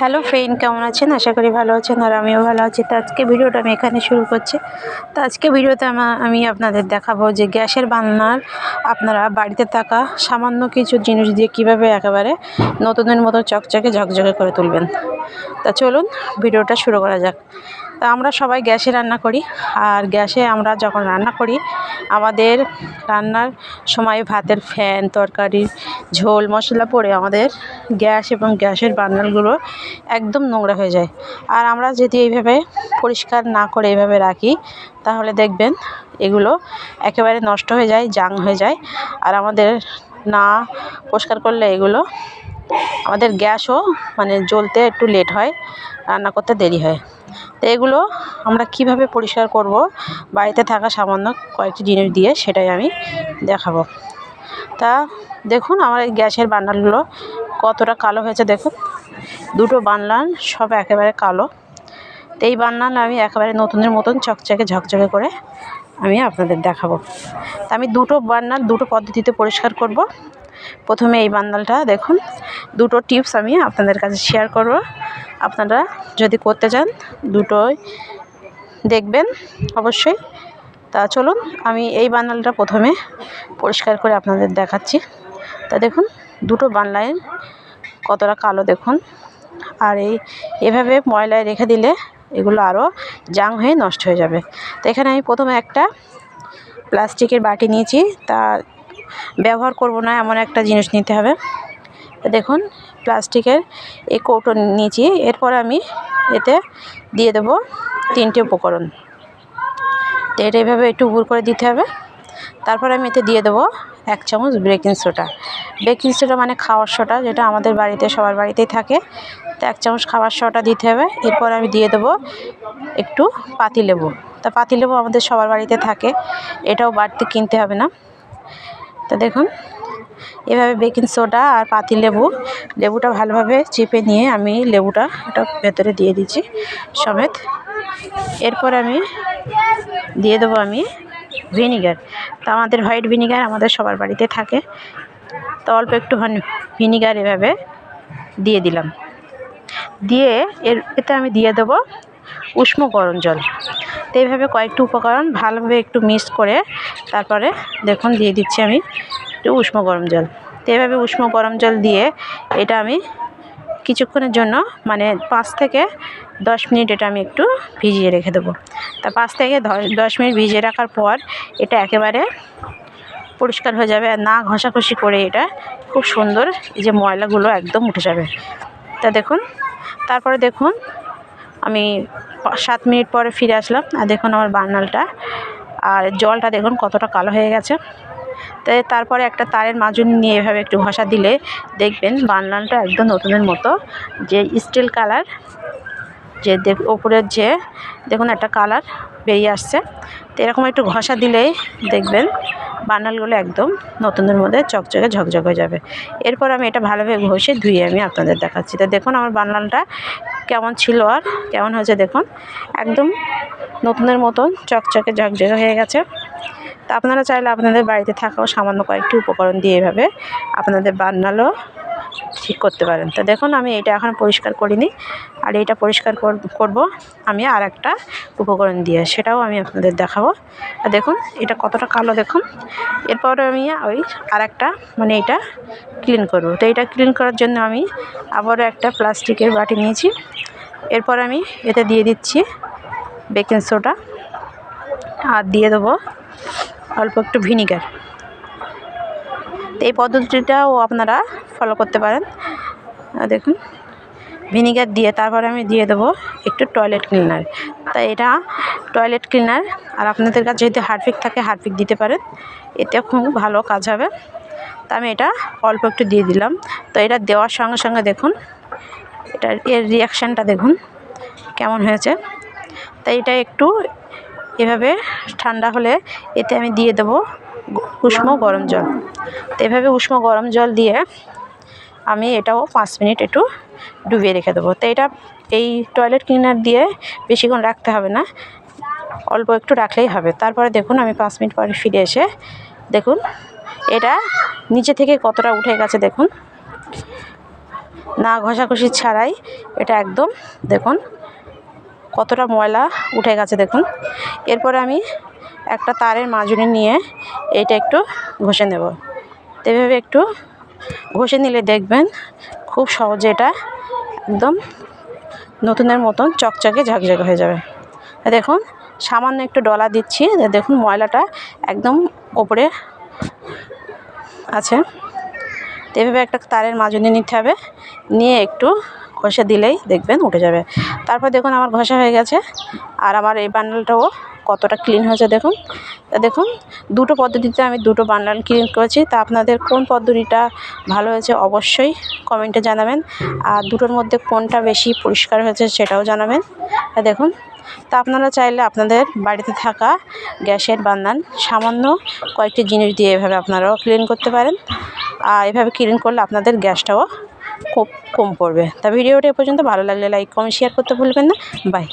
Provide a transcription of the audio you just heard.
Hello friend, কেমন আছেন? আশা করি ভালো আছেন আর আমিও ভালো আছি। তো আজকে ভিডিওটা আমি এখানে শুরু করছি। তো আজকে ভিডিওতে আমি আপনাদের দেখাবো যে গ্যাসের বান্নার আপনারা বাড়িতে থাকা সামান্য কিছু জিনিস দিয়ে কীভাবে একেবারে নতুনের মতো চকচকে ঝকঝকে করে তুলবেন। তা চলুন, ভিডিওটা শুরু করা যাক। তা আমরা সবাই গ্যাসে রান্না করি। আর গ্যাসে আমরা যখন রান্না করি, আমাদের রান্নার সময় ভাতের ফ্যান, তরকারি, ঝোল, মশলা পড়ে আমাদের গ্যাস এবং গ্যাসের বার্নারগুলো একদম নোংরা হয়ে যায়। আর আমরা যদি এইভাবে পরিষ্কার না করে এইভাবে রাখি, তাহলে দেখবেন এগুলো একেবারে নষ্ট হয়ে যায়, জাং হয়ে যায়। আর আমাদের না পরিষ্কার করলে এগুলো আমাদের গ্যাসও মানে জ্বলতে একটু লেট হয়, রান্না করতে দেরি হয়। তো এগুলো আমরা কীভাবে পরিষ্কার করব, বাড়িতে থাকা সামান্য কয়েকটি জিনিস দিয়ে সেটাই আমি দেখাবো। তা দেখুন আমার এই গ্যাসের বান্ডালগুলো কতটা কালো হয়েছে দেখুন। দুটো বানলান সব একেবারে কালো। তো এই বান্নাল আমি একেবারে নতুনের মতন চকচকে ঝকঝকে করে আমি আপনাদের দেখাবো। তা আমি দুটো বান্নাল দুটো পদ্ধতিতে পরিষ্কার করব। প্রথমে এই বান্নালটা দেখুন। দুটো টিপস আমি আপনাদের কাছে শেয়ার করব। আপনারা যদি করতে চান, দুটোই দেখবেন অবশ্যই। তা চলুন, আমি এই বান্নালটা প্রথমে পরিষ্কার করে আপনাদের দেখাচ্ছি। তা দেখুন, দুটো বানলাইন কতটা কালো দেখুন। আর এই, এভাবে ময়লায় রেখে দিলে এগুলো আরও জাং হয়ে নষ্ট হয়ে যাবে। তো এখানে আমি প্রথমে একটা প্লাস্টিকের বাটি নিয়েছি। তা ব্যবহার করব না, এমন একটা জিনিস নিতে হবে। দেখুন, প্লাস্টিকের এই কৌটো নিয়েছি, এরপর আমি এতে দিয়ে দেবো তিনটে উপকরণ। তো এটা এভাবে একটু উপর করে দিতে হবে। তারপর আমি এতে দিয়ে দেবো এক চামচ বেকিং সোডা। বেকিং সোডা মানে খাওয়ার সোডা, যেটা আমাদের বাড়িতে, সবার বাড়িতেই থাকে। তো এক চামচ খাওয়ার সোডা দিতে হবে। এরপর আমি দিয়ে দেবো একটু পাতি পাতিলেবু। তা পাতিলেবু আমাদের সবার বাড়িতে থাকে, এটাও বাড়তি কিনতে হবে না। তো দেখুন, এভাবে বেকিং সোডা আর পাতি লেবু, লেবুটা ভালোভাবে চেপে নিয়ে আমি লেবুটা এটা ভেতরে দিয়ে দিচ্ছি সমেত। এরপর আমি দিয়ে দেবো আমি ভিনিগার তো আমাদের হোয়াইট ভিনিগার আমাদের সবার বাড়িতে থাকে। তো অল্প একটু ভিনিগার এভাবে দিয়ে দিলাম। দিয়ে এর এতে আমি দিয়ে দেবো উষ্ণ গরম জল। তো এইভাবে কয়েকটি উপকরণ ভালোভাবে একটু মিক্স করে তারপরে দেখুন দিয়ে দিচ্ছি আমি একটু উষ্ণ গরম জল। তো এভাবে উষ্ণ গরম জল দিয়ে এটা আমি কিছুক্ষণের জন্য মানে পাঁচ থেকে দশ মিনিট এটা আমি একটু ভিজিয়ে রেখে দেবো। তা পাঁচ থেকে দশ মিনিট ভিজিয়ে রাখার পর এটা একেবারে পরিষ্কার হয়ে যাবে আর না ঘষাঘষি করে এটা খুব সুন্দর এই যে ময়লাগুলো একদম উঠে যাবে। তা দেখুন, তারপরে দেখুন আমি সাত মিনিট পরে ফিরে আসলাম আর দেখুন আমার বার্নালটা আর জলটা দেখুন কতটা কালো হয়ে গেছে। তাই তারপরে একটা তারের মাজুন নিয়ে এভাবে একটু ঘষা দিলে দেখবেন বার্নালটা একদম নতুনের মতো। যে স্টিল কালার, যে দেখ, ওপরের যে, দেখুন একটা কালার বেরিয়ে আসছে। তো এরকম একটু ঘষা দিলেই দেখবেন বার্নালগুলো একদম নতুনের মধ্যে চকচকে ঝকঝক হয়ে যাবে। এরপর আমি এটা ভালোভাবে ঘষে ধুয়ে আমি আপনাদের দেখাচ্ছি। তো দেখুন আমার বানালটা কেমন ছিল আর কেমন হয়েছে দেখুন। একদম নতুনের মতন চকচকে ঝকঝকে হয়ে গেছে। তা আপনারা চাইলে আপনাদের বাড়িতে থাকাও সামান্য কয়েকটি উপকরণ দিয়ে এভাবে আপনাদের বার্নালও ঠিক করতে পারেন। তো দেখুন, আমি এটা এখন পরিষ্কার করিনি। আর এটা পরিষ্কার কর- করব আমি আর একটা উপকরণ দিয়ে, সেটাও আমি আপনাদের দেখাবো। আর দেখুন, এটা কতটা কালো দেখুন। এরপরে আমি ওই আর একটা মানে এটা ক্লিন করব। তো এটা ক্লিন করার জন্য আমি আবারও একটা প্লাস্টিকের বাটি নিয়েছি। এরপর আমি এতে দিয়ে দিচ্ছি বেকিং সোডা। আর দিয়ে দেবো অল্প একটু ভিনিগার। তো এই পদ্ধতিটাও আপনারা ফলো করতে পারেন। দেখুন ভিনিগার দিয়ে তারপরে আমি দিয়ে দেবো একটু টয়লেট ক্লিনার তাই এটা টয়লেট ক্লিনার আর আপনাদের কাছে যদি হারপিক থাকে হারপিক দিতে পারেন। এতে খুব ভালো কাজ হবে। তা আমি এটা অল্প একটু দিয়ে দিলাম। তো এটা দেওয়ার সঙ্গে সঙ্গে দেখুন, এটা এর রিয়াকশানটা দেখুন, কেমন হয়েছে। তাই এটা একটু এভাবে ঠান্ডা হলে এতে আমি দিয়ে দেবো উষ্ণ গরম জল। তো এভাবে উষ্ণ গরম জল দিয়ে আমি এটাও পাঁচ মিনিট একটু ডুবিয়ে রেখে দেবো। তো এটা এই টয়লেট ক্লিনার দিয়ে বেশিক্ষণ রাখতে হবে না, অল্প একটু রাখলেই হবে। তারপরে দেখুন, আমি পাঁচ মিনিট পরে ফিরে এসে দেখুন, এটা নিচে থেকে কতটা উঠে গেছে দেখুন। না ঘষাঘষি ছাড়াই এটা একদম দেখুন, কতটা ময়লা উঠে গেছে দেখুন। এরপরে আমি একটা তারের মাজুনি নিয়ে এইটা একটু ঘষে নেব। এভাবে একটু ঘষে নিলে দেখবেন খুব সহজে এটা একদম নতুনের মতন চকচকে ঝকঝকে হয়ে যাবে। দেখুন, সামান্য একটু ডলা দিচ্ছি। দেখুন, ময়লাটা একদম ওপরে আছে। এভাবে একটা তারের মাজুনি নিতে হবে। নিয়ে একটু ঘষে দিলেই দেখবেন উঠে যাবে। তারপর দেখুন, আমার ঘষা হয়ে গেছে। আর আমার এই বান্ডেলটাও কতটা ক্লিন হয়েছে দেখুন। তা দেখুন, দুটো পদ্ধতিতে আমি দুটো বান্ডেল ক্লিন করেছি। তা আপনাদের কোন পদ্ধতিটা ভালো হয়েছে অবশ্যই কমেন্টে জানাবেন। আর দুটোর মধ্যে কোনটা বেশি পরিষ্কার হয়েছে সেটাও জানাবেন। তা দেখুন, তা আপনারা চাইলে আপনাদের বাড়িতে থাকা গ্যাসের বান্দান সামান্য কয়েকটি জিনিস দিয়ে এভাবে আপনারাও ক্লিন করতে পারেন। আর এভাবে ক্লিন করলে আপনাদের গ্যাসটাও খুব কম পড়বে। তা ভিডিওটা এ পর্যন্ত ভালো লাগলে লাইক কমেন্ট শেয়ার করতে ভুলবেন না। বাই